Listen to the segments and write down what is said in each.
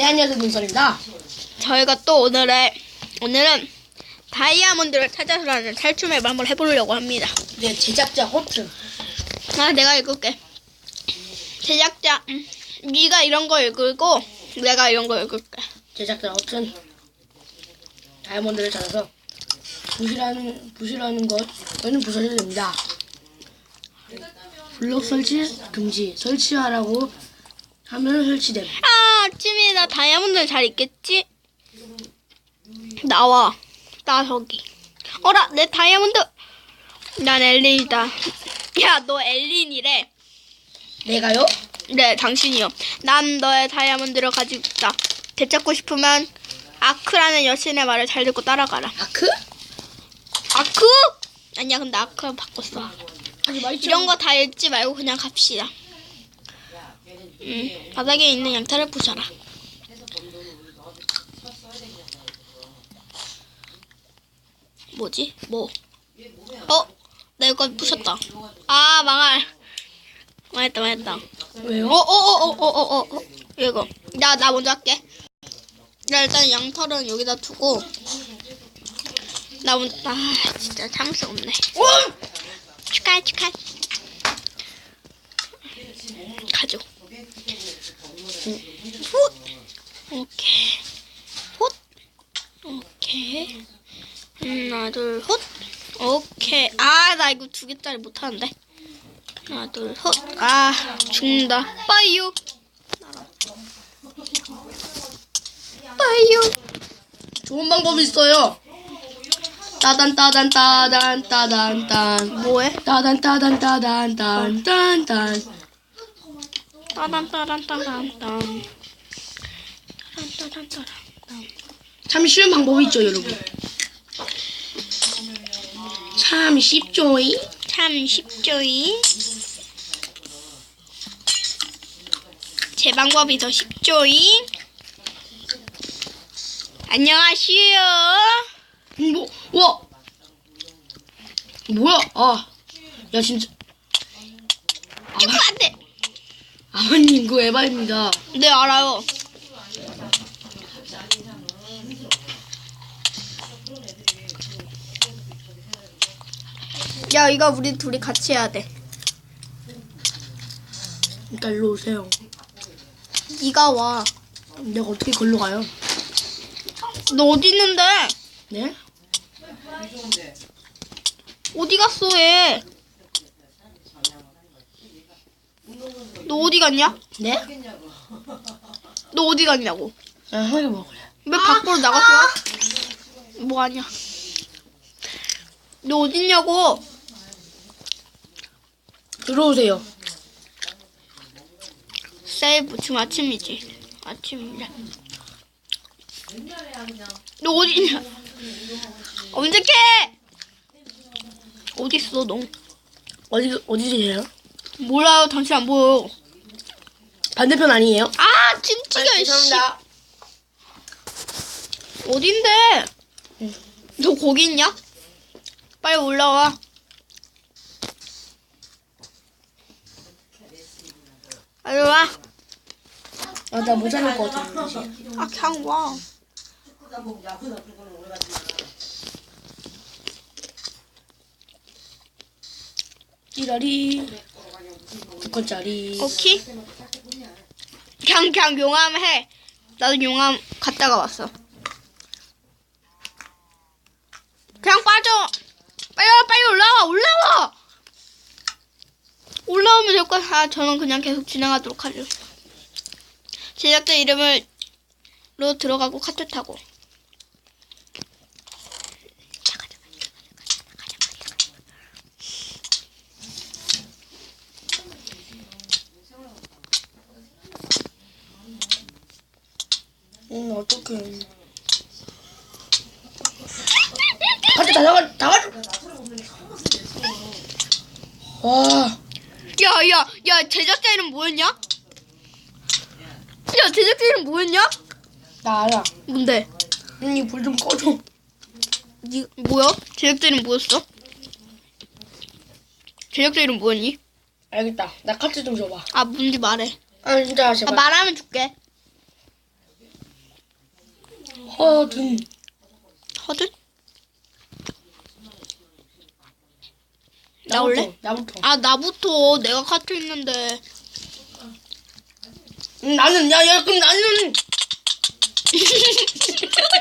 네, 안녕하세요, 눈설입니다. 저희가 또 오늘의 오늘은 다이아몬드를 찾아서라는 탈춤 앱을 한번 해보려고 합니다. 네, 제작자 호트. 아, 내가 읽을게. 제작자, 음, 네가 이런 거 읽고 내가 이런 거 읽을게. 제작자 호트는 다이아몬드를 찾아서 부실하는, 부실하는 것, 저는 부서져야 됩니다. 블록 설치 금지. 설치하라고 하면 설치됨. 아, 아침이다. 다이아몬드 잘 있겠지? 나와. 나 저기. 어라, 내 다이아몬드. 난 엘린이다. 야, 너 엘린이래. 내가요? 네, 당신이요. 난 너의 다이아몬드를 가지고 있다. 되찾고 싶으면 아크라는 여신의 말을 잘 듣고 따라가라. 아크? 아크? 아니야, 근데 아크 바꿨어. 말죠. 이런 거 다 읽지 말고 그냥 갑시다. 음, 바닥에 있는 양털을 부셔라. 뭐지? 뭐? 어? 나 이거 부셨다. 아, 망할. 망했다, 망했다. 왜요? 어, 어, 어, 어, 어, 어, 어, 어. 이거. 나, 나 먼저 할게. 나 일단 양털은 여기다 두고. 나 먼저, 아, 진짜 참을 수 없네. 어! 축하해, 축하해. 가져. 훗. 오케이. 훗. 오케이. 하나, 둘, 훗. 오케이. 아, 나 이거 두 개짜리 못 하는데. 하나, 둘, 훗. 아, 죽는다. 빠이유. 빠이유. 좋은 방법이 있어요. 따단 따단 따단 따단 딴. 뭐해? 따단 따단 따단 딴 딴 딴. 따단, 따단, 따단, 따단. 따단, 따단, 따단. 참 쉬운 방법이 있죠, 여러분. 참 쉽죠이. 참 쉽죠이. 제 방법이 더 쉽죠이. 안녕하시오. 뭐, 와. 뭐야? 아, 야 진짜. 이거 안 돼. 아버님 그거 에바입니다. 네, 알아요. 야, 이거 우리 둘이 같이 해야 돼. 그러니까 일로 오세요. 네가 와. 내가 어떻게 걸로 가요? 너 어디 있는데? 네? 어디 갔어, 얘? 너 어디 갔냐? 네? 너 어디 갔냐고? 아, 형이 먹을래. 왜 밖으로 나갔어? 뭐 하냐? 너 어딨냐고? 들어오세요. 세이브 지금 아침이지. 아침이래. 너 어디냐? 검색해. 어딨어 너? 어디 어디 계세요? 몰라요. 당신 안 보여. 반대편 아니에요? 아 찜찌가 씨. 어딘데? 너 거기 있냐? 빨리 올라와. 빨리 와. 아, 나 모자랄 것 같아. 아, 그냥 와. 찌라리. 두 건짜리. 오케이. 그냥, 그냥 용암 해. 나도 용암 갔다가 왔어. 그냥 빠져. 빨리 와, 빨리 올라와, 올라와! 거야. 아, 저는 그냥 계속 진행하도록 하죠. 제작자 이름을 로 들어가고 카트 타고. 응, 어떡해. 같이 다 나가, 다 가져. 와, 야, 야, 야, 제작자 이름 뭐였냐? 야, 제작자 이름 뭐였냐? 나 알아. 뭔데? 언니 불 좀 꺼줘. 니 뭐야? 제작자 이름 뭐였어? 제작자 이름 뭐였니? 알겠다. 나 카트 좀 줘봐. 아 뭔지 말해. 아, 진짜 아, 제발. 말하면 줄게. 허든. 허든? 나올래? 나부터. 아 나부터. 내가 카트 있는데. 음, 나는 야, 야, 그럼 나는.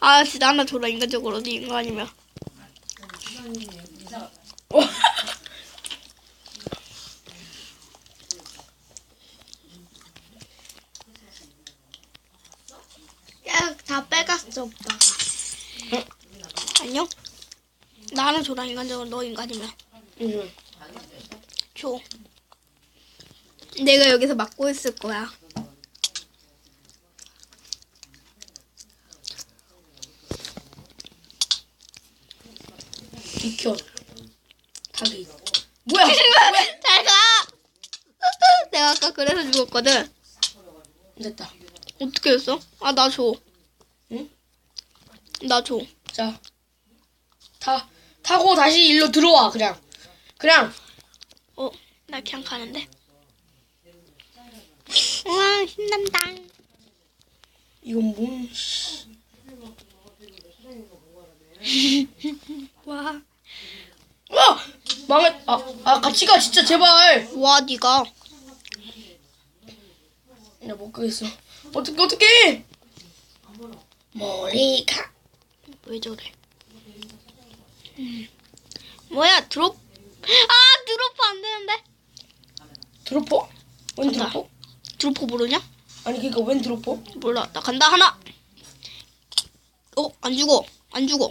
아 진짜 하나 줘라. 인간적으로 네 인간이면 어. 야, 다 빼갔어, 오빠가. 안녕? 나 하나 줘라 인간적으로 너 인간이면 응. 줘 내가 여기서 막고 있을 거야 비켜. 닭이. 뭐야? 잘 가 내가 아까 그래서 죽었거든 됐다. 어떻게 했어? 아 나 줘. 응? 나 줘. 자, 타 타고 다시 일로 들어와 그냥. 그냥 어, 나 그냥 가는데. 와 신난다. 이건 뭔? 씨. 와, 와 망했. 아, 아 같이 가 진짜 제발. 와 네가 나못 가겠어. 어떻게 어떻게? 멀리 가. 왜 저래? 음. 뭐야 드롭? 아 드롭 안 되는데. 드로퍼? 웬 간다. 드로퍼? 드롭 모르냐? 아니 그니까 웬 드로퍼? 몰라. 나 간다 하나. 어, 안 죽어. 안 죽어.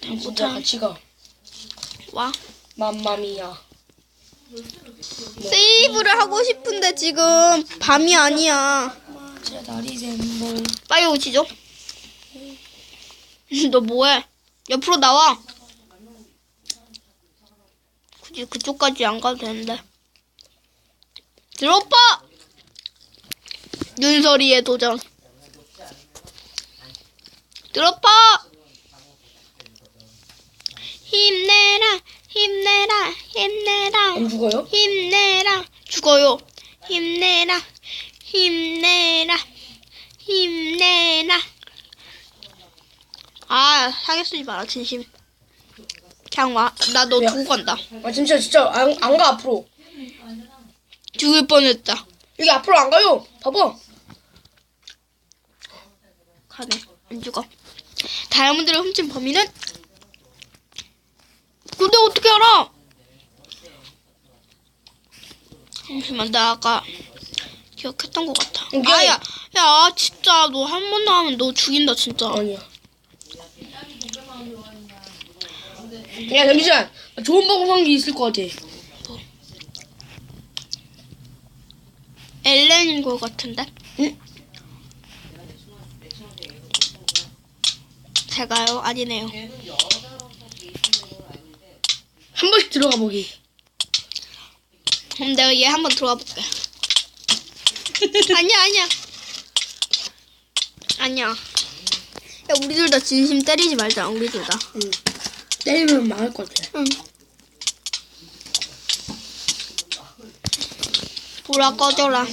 진짜 같이 가. 와. 맘마미야. 세이브를 하고 싶은데 지금 밤이 아니야. 제 다리 샘볼. 빨리 오시죠. 너 뭐해? 옆으로 나와. 굳이 그쪽까지 안 가도 되는데. 드로퍼! 윤설이의 도전. 드로퍼! 힘내라, 힘내라, 힘내라. 안 죽어요? 힘내라 죽어요 힘내라 힘내라 힘내라 아 사기 쓰지 마라 진심 그냥 와 나 너 야. 두고 간다 아 진짜 진짜 안 안 가 앞으로. 죽을 뻔했다 여기 앞으로 안 가요. 봐봐. 가네 안 죽어 다이아몬드를 훔친 범인은 근데 어떻게 알아 잠시만 나 아까 기억했던 것 같아. 아야 야 진짜 너 한 번 나오면 너 죽인다 진짜 아니야. 야 잠시만. 나 좋은 방송이 있을 것 같아. 엘렌인 것 같은데 응? 제가요 아니네요 한 번씩 들어가 보기. 그럼 내가 얘 한 번 들어가 볼게 아니야 아니야 아니야 야 우리 둘 다 진심 때리지 말자 우리 둘 다 응. 때리면 망할 것 같아. 응. 보라 꺼져라.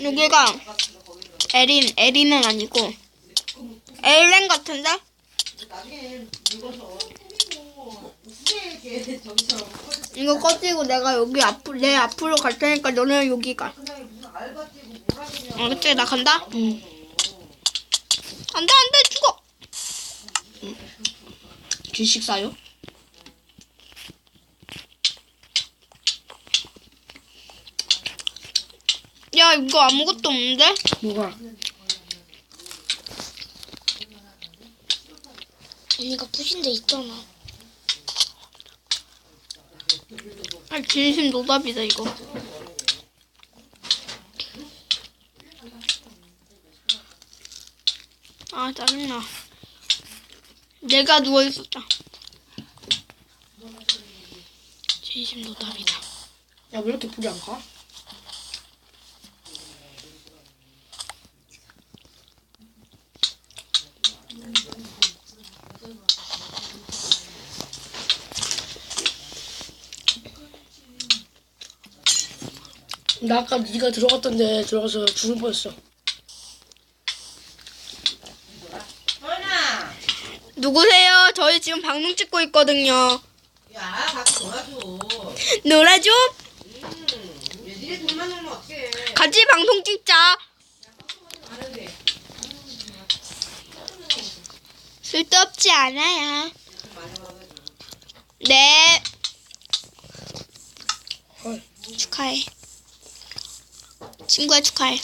여기가 에린, 에린은 아니고 엘렌 같은데? 이거 꺼지고 내가 여기 앞으로 내 앞으로 갈 테니까 너는 여기 가. 알겠지? 나 간다. 응. 안돼 안돼 죽어. 주식 사요? 야 이거 아무것도 없는데? 뭐가? 언니가 부신 데 있잖아. 아 진심 노답이다 이거. 아 짜증나. 내가 누워 있었다. 진심 노답이다. 야 왜 이렇게 불이 안 가? 나 아까 네가 들어갔던데 들어가서 죽을 뻔했어. 서연아, 누구세요? 저희 지금 방송 찍고 있거든요. 야, 같이 놀아줘. 놀아줘? 음, 왜 니네 둘만 놀면 어떡해. 같이 방송 찍자. 쓸데없지 않아요. 네. 헐. 축하해. 친구야 축하해.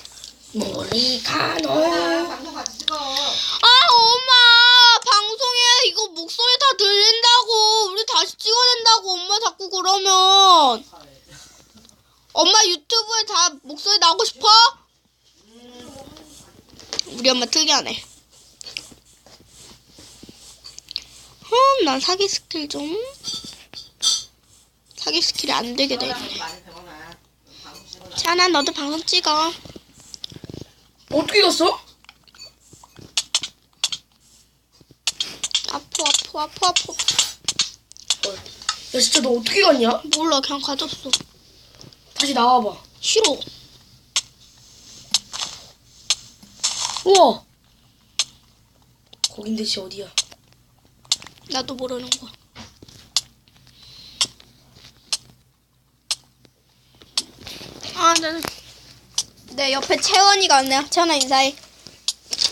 찍어. 아 엄마 방송에 이거 목소리 다 들린다고 우리 다시 찍어야 된다고 엄마 자꾸 그러면 엄마 유튜브에 다 목소리 나오고 싶어? 우리 엄마 특이하네 음, 난 사기 스킬 좀 사기 스킬이 안 되게 돼 있네 자나 너도 방송 찍어 어떻게 갔어? 아프 아프 아프 아프 헐. 야 진짜 너 어떻게 갔냐? 몰라 그냥 가졌어 다시 나와봐. 싫어 우와. 거긴 대체 어디야? 나도 모르는 거. 아, 나, 내 옆에 채원이가 왔네요. 채원아 인사해.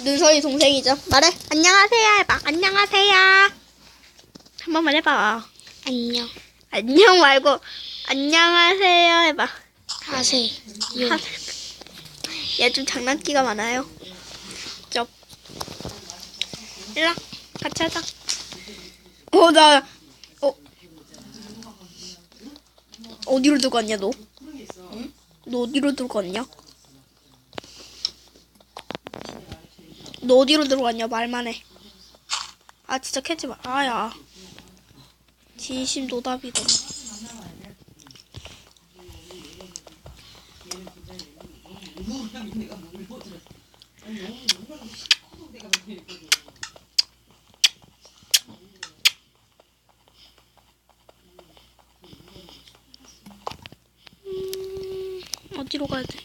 눈설이 동생이죠. 말해. 안녕하세요 해봐. 안녕하세요. 한 번만 해봐. 안녕. 안녕 말고 안녕하세요 해봐. 하세요. 얘 좀 장난기가 많아요. 쩝. 일라 같이 하자. 어, 나, 어. 어디로 들고 왔냐, 너? 응? 너 어디로 들고 왔냐? 너 어디로 들고 왔냐, 말만 해. 아, 진짜 캐지 마. 아야. 진심 노답이다. 어디로 가야 돼?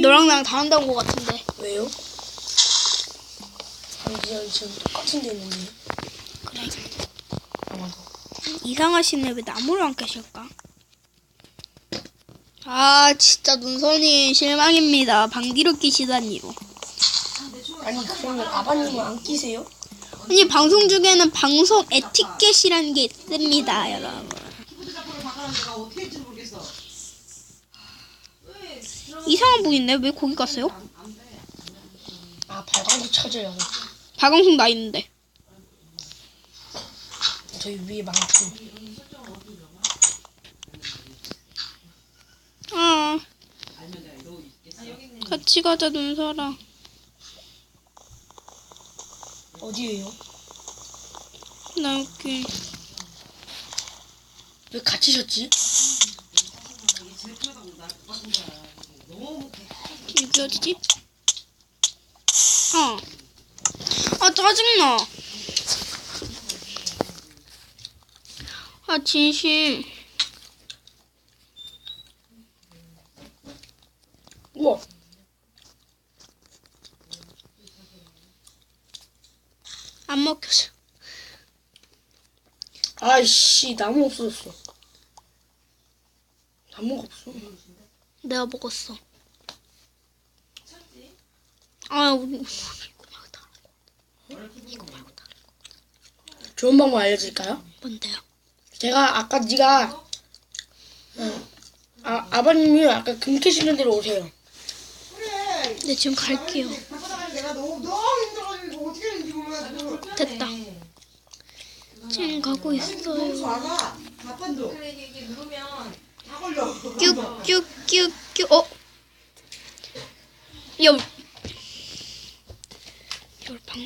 너랑 나랑 다 한다는 것 같은데. 왜요? 아니 지금 똑같은 데 있는데. 그래. 아마도. 이상하시네. 왜 나무를 안 깨실까? 아, 진짜 눈선이 실망입니다. 방귀를 끼시다니요. 아니 그러면 아바님은 안 끼세요? 아니, 방송 중에는 방송 에티켓이라는 게 있습니다, 여러분. 키보드 작품을 바꿔놨는데 내가 어떻게 할지 모르겠어. 이상한 분 있네. 왜 거기 갔어요? 아 발광도 찾으려고. 박광석 나 있는데. 저희 위에 망치. 아. 같이 가자, 눈설아. 어디에요? 나 여기. 왜 갇히셨지? 여기 어디지? 어. 아, 짜증나. 아, 진심. 우와. 안 먹혔어. 아이씨 나무 없어졌어. 나무가 없어. 내가 먹었어. 아, 우리. 좋은 방법 알려드릴까요? 뭔데요? 제가 아까 네가 어, 아 아버님이 아까 금 캐시는 대로 오세요. 네, 지금 갈게요. 바꿔 나가면 내가 너무, 너무 힘들어가지고 이거 어떻게 하는지 몰라가지고. 됐다. 지금 가고 있어요. 와봐. 답판도. 그래, 이게 누르면 다 걸려. 뀨뀨뀨뀨 어? 야, 그 돌방